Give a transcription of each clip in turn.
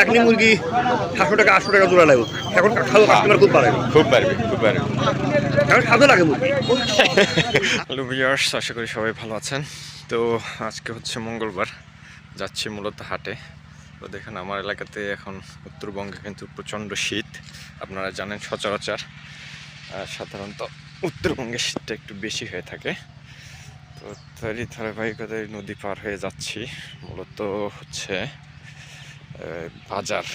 এখনই মুরগি সাতশো টাকা আটশো টাকা জোড়া লাগবে। এখন খাওয়া কাস্টমার খুব বাড়ে খুব পারবে খুব পারবে এখন খাওয়া লাগে মুরগি। হ্যালো ভিউয়ার্স আশা করি সবাই ভালো আছেন। তো আজকে হচ্ছে মঙ্গলবার যাচ্ছি মূলত হাটে। তো দেখেন আমার এলাকাতে এখন উত্তরবঙ্গে কিন্তু প্রচণ্ড শীত। আপনারা জানেন সচরাচর আর সাধারণত উত্তরবঙ্গে শীতটা একটু বেশি হয়ে থাকে। তো তারই ধারাবাহিকতায় নদী পার হয়ে যাচ্ছি। মূলত হচ্ছে বাজার,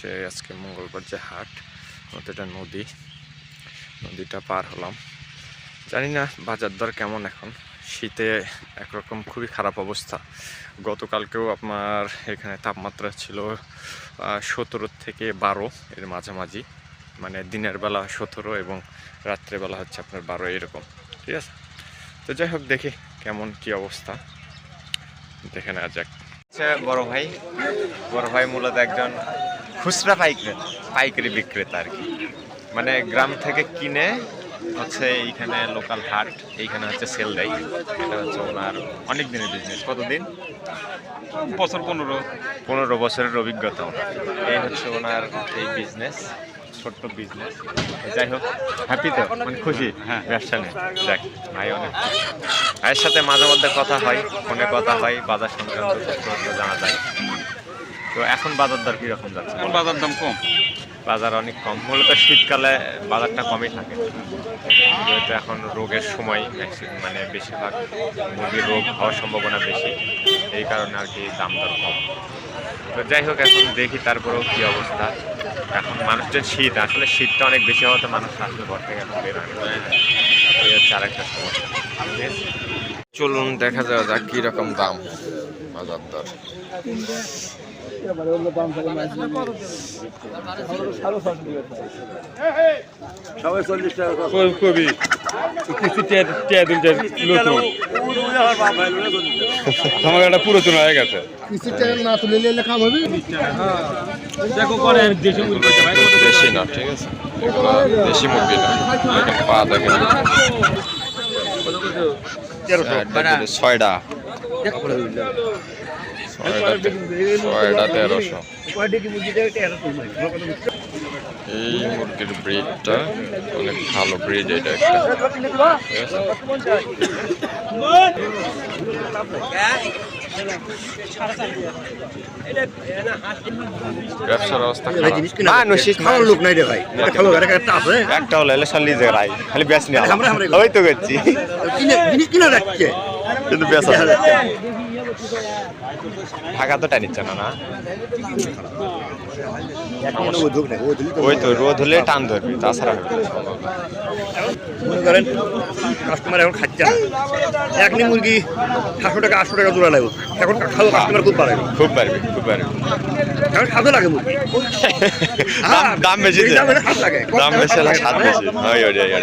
যে আজকে মঙ্গলবার যে হাট এটা নদী, নদীটা পার হলাম। জানি না বাজার দর কেমন এখন। শীতে একরকম খুবই খারাপ অবস্থা। গতকালকেও আপনার এখানে তাপমাত্রা ছিল সতেরো থেকে বারো এর মাঝামাঝি। মানে দিনের বেলা সতেরো এবং রাত্রেবেলা হচ্ছে আপনার বারো এরকম। ঠিক আছে? তো যাই হোক, দেখি কেমন কি অবস্থা। দেখে নেওয়া যাক। আচ্ছা বড় ভাই। বড় ভাই মূলত একজন খুচরা পাইকারি পাইকারি বিক্রেতা আর কি। মানে গ্রাম থেকে কিনে হচ্ছে এইখানে লোকাল হাট এইখানে হচ্ছে সেল দেয়। এটা হচ্ছে ওনার অনেক দিনের বিজনেস কতদিন? বছর পনেরো। পনেরো বছরের অভিজ্ঞতা ওনার। এই হচ্ছে ওনার এই বিজনেস ছোট্ট বিজনেস যাই হোক হ্যাপি তো? মানে খুশি? হ্যাঁ ব্যবসা নেই। দেখ ভাই অনেক। ভাইয়ের সাথে মাঝে মধ্যে কথা হয় ফোনে কথা হয় বাজার সংক্রান্ত তথ্য জানা যায়। তো এখন বাজার দর কীরকম যাচ্ছে? এখন বাজার দাম কম। বাজার অনেক কম। মূলত শীতকালে বাজারটা কমই থাকে। যেহেতু এখন রোগের সময় মানে বেশিরভাগ মুরগির রোগ হওয়ার সম্ভাবনা বেশি। এই কারণে আর কি দাম দর কম। তো যাই হোক এখন দেখি তারপরেও কী অবস্থা। এখন মানুষজন শীত আসলে শীতটা অনেক বেশি হওয়াতে মানুষ আসলে ঘর থেকে এখন বের হয় এই হচ্ছে আর একটা সমস্যা। চলুন দেখা যাওয়া যাক কীরকম দাম বাজার দর সবাই চল্লিশ টাকা কবি আমার একটা পুরাতন হয়ে গেছে। না তুলে নিলে কাম হবে? দেখো করে দেশি মুরগি হচ্ছে ভাই কত দেশি না ঠিক আছে। দেশি মুরগি না। পা দেখেন হ্যাঁ, ছয়টা ছয়টা ছয়টা তেরোশো। এই মুরগির ব্রিডটা অনেক ভালো ব্রিড এটা একটা। ব্যবসার অবস্থা জিনিস কিনা মানুষ খাওয়ার লোক নাই রে ভাই। একটা এলে রাই খালি নিয়ে ওই তো করছি। কিনে জিনিস কিনা যাচ্ছে কিন্তু বেচা ঢাকা তো টানিচ্ছে না। না ওই তো রোদ হলে টান ধরবে তাছাড়া মনে করেন কাস্টমার এখন খাচ্ছে না। এখনই মুরগি সাতশো টাকা আটশো টাকা জোড়া লাগবে এখন খাওয়া কাস্টমার খুব বাড়ে খুব পারবে খুব পারবে এখন খাওয়া লাগে মুরগি। দাম বেশি এই যে। দামে বেশি স্বাদ বেশি। হয় ওই ওই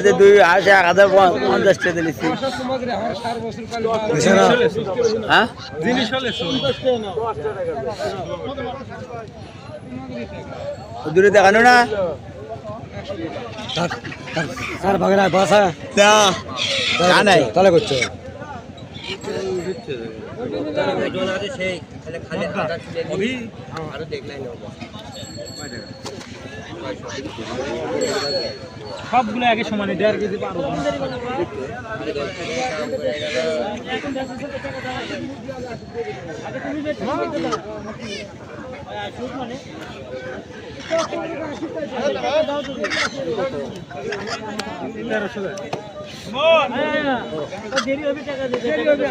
যে দুই আসে এক হাজার পঞ্চাশ টাকা দিয়েছি হ্যাঁ? দূরে দেখানো না? স্যার ভাগনা বাসা না। নাই। তাহলে করছ। সবগুলো আগে সমানে দেড় কেজি পারো তেরোশো দেরি হবে টাকা দেরি হবে।